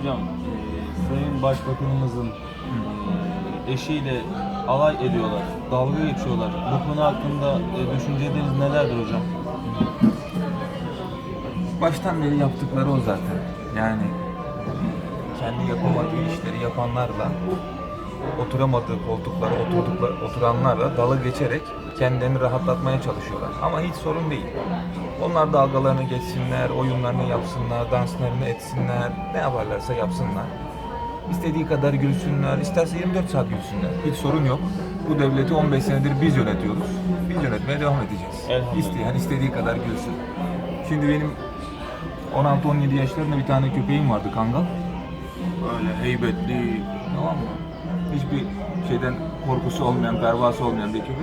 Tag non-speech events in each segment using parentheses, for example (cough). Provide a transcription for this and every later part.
Hocam, e, Sayın Başbakanımızın e, eşiyle alay ediyorlar, dalga geçiyorlar. Bu konu hakkında e, düşünceleriniz nelerdir hocam? Baştan beri yaptıkları o zaten. Yani kendi yapamadığı işleri yapanlarla oturamadığı koltuklara oturdukları, oturanlarla dalga geçerek kendilerini rahatlatmaya çalışıyorlar. Ama hiç sorun değil. Onlar dalgalarını geçsinler, oyunlarını yapsınlar, danslarını etsinler, ne yaparlarsa yapsınlar. İstediği kadar gülsünler, isterse 24 saat gülsünler. Hiç sorun yok. Bu devleti 15 senedir biz yönetiyoruz. Biz yönetmeye devam edeceğiz. İsteyen istediği kadar gülsün. Şimdi benim 16-17 yaşlarında bir tane köpeğim vardı kangal. Böyle heybetli, tamam mı? Hiçbir şeyden korkusu olmayan, pervası olmayan bir köpek.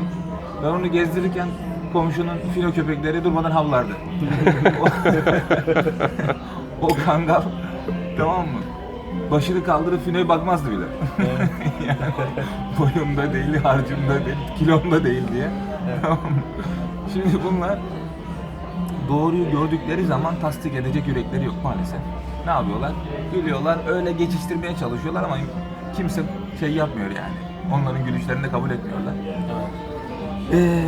Ben onu gezdirirken komşunun filo köpekleri durmadan havlardı. (laughs) o kangal, tamam mı? Başını kaldırıp finoya bakmazdı bile. yani (laughs) boyumda değil, harcımda değil, kilomda değil diye. Tamam mı? Şimdi bunlar doğruyu gördükleri zaman tasdik edecek yürekleri yok maalesef. Ne yapıyorlar? Gülüyorlar, öyle geçiştirmeye çalışıyorlar ama kimse şey yapmıyor yani. Onların gülüşlerini de kabul etmiyorlar. Ee,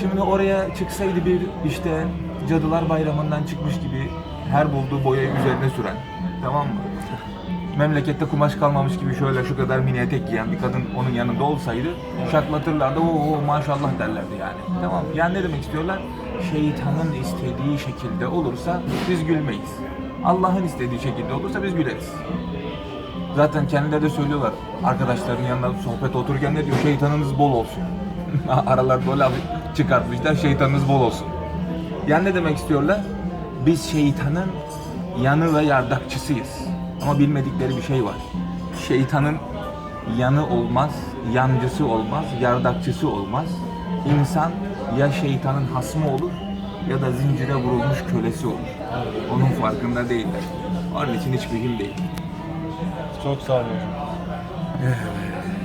şimdi oraya çıksaydı bir işte Cadılar Bayramı'ndan çıkmış gibi her bulduğu boyayı üzerine süren, tamam mı? Memlekette kumaş kalmamış gibi şöyle şu kadar mini etek giyen bir kadın onun yanında olsaydı şaklatırlardı, o maşallah derlerdi yani. Tamam mı? Yani ne demek istiyorlar? Şeytanın istediği şekilde olursa biz gülmeyiz. Allah'ın istediği şekilde olursa biz güleriz. Zaten kendileri de söylüyorlar. Arkadaşlarının yanında sohbet otururken ne diyor? Şeytanınız bol olsun. Aralarda o lafı çıkartmışlar. Şeytanınız bol olsun. Yani ne demek istiyorlar? Biz şeytanın yanı ve yardakçısıyız. Ama bilmedikleri bir şey var. Şeytanın yanı olmaz, yancısı olmaz, yardakçısı olmaz. İnsan ya şeytanın hasmı olur ya da zincire vurulmuş kölesi olur. Onun farkında değiller. Onun için hiç mühim değil. Çok sağ olun. Evet.